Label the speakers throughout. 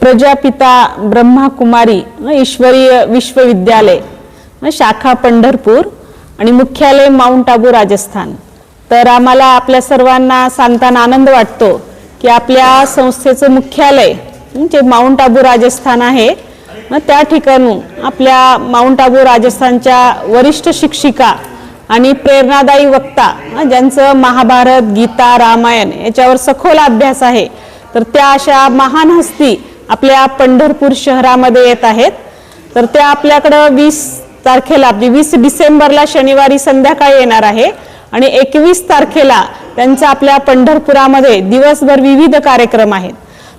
Speaker 1: प्रजापिता ब्रह्माकुमारी ईश्वरीय विश्वविद्यालय शाखा पंढरपूर आणि मुख्यालय माउंट आबू राजस्थान. तर आम्हाला आपल्या सर्वांना सांगताना आनंद वाटतो की आपल्या संस्थेचं मुख्यालय जे माउंट आबू राजस्थान आहे मग त्या ठिकाणून आपल्या माउंट आबू राजस्थानच्या वरिष्ठ शिक्षिका आणि प्रेरणादायी वक्ता ज्यांचं महाभारत गीता रामायण याच्यावर सखोल अभ्यास आहे तर त्या अशा महान हस्ती आपल्या पंढरपूर शहरामध्ये येत आहेत. तर त्या आपल्याकडं वीस तारखेला म्हणजे वीस डिसेंबरला शनिवारी संध्याकाळी येणार आहे. आणि एकवीस तारखेला त्यांचा आपल्या पंढरपुरामध्ये दिवसभर विविध कार्यक्रम आहेत.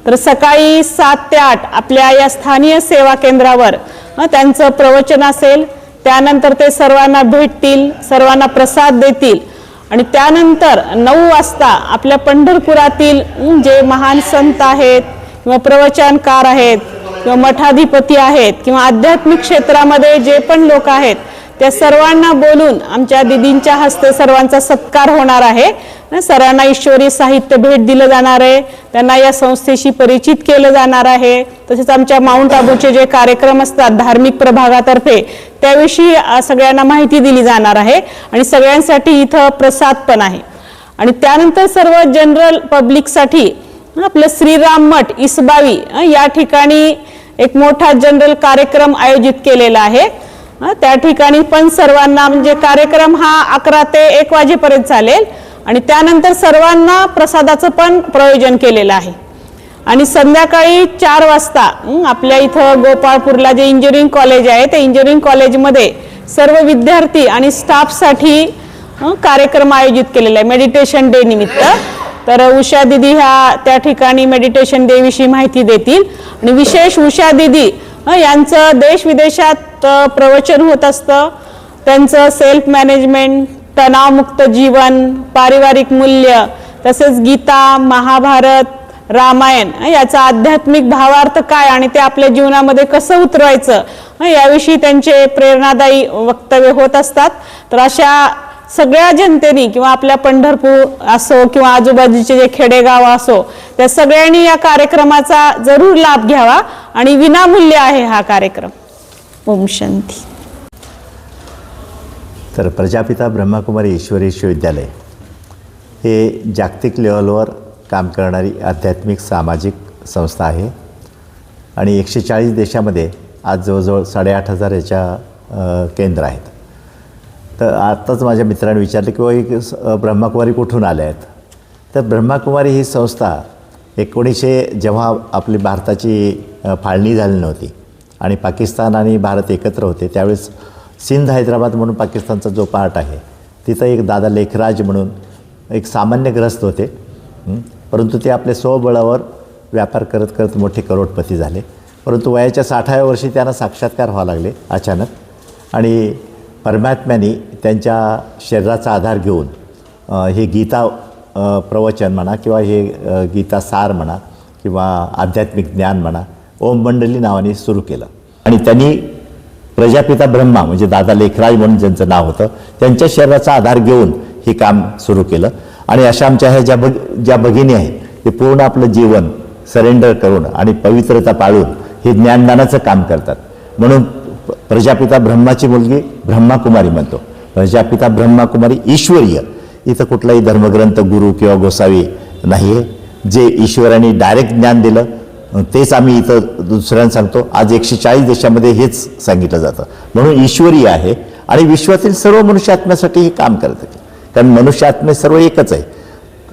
Speaker 1: तर सकाळी सात ते आठ आपल्या या स्थानीय सेवा केंद्रावर त्यांचं प्रवचन असेल. त्यानंतर ते सर्वांना भेटतील सर्वांना प्रसाद देतील. आणि त्यानंतर नऊ वाजता आपल्या पंढरपुरातील जे महान संत आहेत किंवा प्रवचनकार आहेत किंवा मठाधिपती आहेत किंवा आध्यात्मिक क्षेत्रामध्ये जे पण लोक आहेत त्या सर्वांना बोलून आमच्या दिदींच्या हस्ते सर्वांचा सत्कार होणार आहे. सर्वांना ईश्वरी साहित्य भेट दिलं जाणार आहे त्यांना या संस्थेशी परिचित केलं जाणार आहे. तसेच आमच्या माउंट आबूचे जे कार्यक्रम असतात धार्मिक प्रभागातर्फे त्याविषयी सगळ्यांना माहिती दिली जाणार आहे आणि सगळ्यांसाठी इथं प्रसाद पण आहे. आणि त्यानंतर सर्व जनरल पब्लिकसाठी आपलं श्रीराम मठ इसबावी या ठिकाणी एक मोठा जनरल कार्यक्रम आयोजित केलेला आहे. त्या ठिकाणी पण सर्वांना म्हणजे कार्यक्रम हा अकरा ते एक वाजेपर्यंत चालेल. आणि त्यानंतर सर्वांना प्रसादाचं पण प्रयोजन केलेलं आहे. आणि संध्याकाळी चार वाजता आपल्या इथं गोपाळपूरला जे इंजिनिअरिंग कॉलेज आहे त्या इंजिनिअरिंग कॉलेजमध्ये सर्व विद्यार्थी आणि स्टाफसाठी कार्यक्रम आयोजित केलेला आहे. मेडिटेशन डे निमित्त. तर उषा दिदी ह्या त्या ठिकाणी मेडिटेशन देविषयी माहिती देतील. आणि विशेष उषा दिदी यांचं देश विदेशात प्रवचन होत असतं. त्यांचं सेल्फ मॅनेजमेंट तणावमुक्त जीवन पारिवारिक मूल्य तसेच गीता महाभारत रामायण याचा आध्यात्मिक भावार्थ काय आणि ते आपल्या जीवनामध्ये कसं उतरवायचं याविषयी त्यांचे प्रेरणादायी वक्तव्य होत असतात. तर अशा सगळ्या जनतेने किंवा आपल्या पंढरपूर असो किंवा आजूबाजूचे जे खेडेगाव असो त्या सगळ्यांनी या कार्यक्रमाचा जरूर लाभ घ्यावा आणि विनामूल्य आहे हा कार्यक्रम. ओम शांती.
Speaker 2: तर प्रजापिता ब्रह्माकुमारी ईश्वरी विश्वविद्यालय हे जागतिक लेवलवर काम करणारी आध्यात्मिक सामाजिक संस्था आहे आणि एकशे चाळीस देशामध्ये आज जवळजवळ साडेआठ हजार याच्या केंद्र आहेत. तर आत्ताच माझ्या मित्राने विचारलं की "व एक ब्रह्माकुमारी कुठून आल्या आहेत? तर ब्रह्माकुमारी ही संस्था एकोणीसशे जेव्हा आपली भारताची फाळणी झाली नव्हती आणि पाकिस्तान आणि भारत एकत्र होते त्यावेळेस सिंध हैदराबाद म्हणून पाकिस्तानचा जो पार्ट आहे तिथं एक दादा लेखराज म्हणून एक सामान्य ग्रस्त होते. परंतु ते आपल्या स्वबळावर व्यापार करत करत मोठे करोडपती झाले. परंतु वयाच्या साठाव्या वर्षी त्यांना साक्षात्कार व्हावं लागले अचानक. आणि परमात्म्याने त्यांच्या शरीराचा आधार घेऊन हे गीता प्रवचन म्हणा किंवा हे गीता सार म्हणा किंवा आध्यात्मिक ज्ञान म्हणा ओम मंडली नावाने सुरू केलं. आणि त्यांनी प्रजापिता ब्रह्मा म्हणजे दादा लेखराज म्हणून ज्यांचं नाव होतं त्यांच्या शरीराचा आधार घेऊन हे काम सुरू केलं. आणि अशा आमच्या ह्या ज्या भग ज्या भगिनी आहेत ते पूर्ण आपलं जीवन सरेंडर करून आणि पवित्रता पाळून हे ज्ञानदानाचं काम करतात. म्हणून प्रजापिता ब्रह्माची मुलगी ब्रह्माकुमारी म्हणतो. प्रजापिता ब्रह्माकुमारी ईश्वरीय. इथं कुठलाही धर्मग्रंथ गुरु किंवा गोसावी नाही आहे जे ईश्वराने डायरेक्ट ज्ञान दिलं तेच आम्ही इथं दुसऱ्यांना सांगतो. आज एकशे चाळीस देशामध्ये हेच सांगितलं जातं. म्हणून ईश्वरीय आहे आणि विश्वातील सर्व मनुष्य आत्म्यासाठी हे काम करत. आहे कारण मनुष्यात्मे सर्व एकच आहे.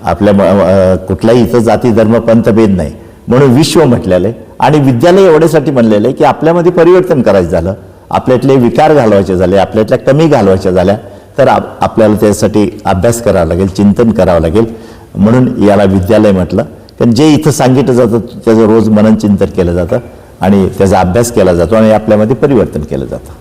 Speaker 2: आपल्या कुठलाही इथं जाती धर्म पंथभेद नाही. म्हणून विश्व म्हटलेलं आहे. आणि विद्यालय एवढ्यासाठी म्हणलेलं आहे की आपल्यामध्ये परिवर्तन करायचं झालं. आपल्यातले विकार घालवायचे झाले आपल्यातल्या कमी घालवायच्या झाल्या तर आप आपल्याला त्यासाठी अभ्यास करावा लागेल चिंतन करावं लागेल. म्हणून याला विद्यालय म्हटलं. कारण जे इथं सांगितलं जातं त्याचं रोज मनन चिंतन केलं जातं आणि त्याचा अभ्यास केला जातो आणि आपल्यामध्ये परिवर्तन केलं जातं.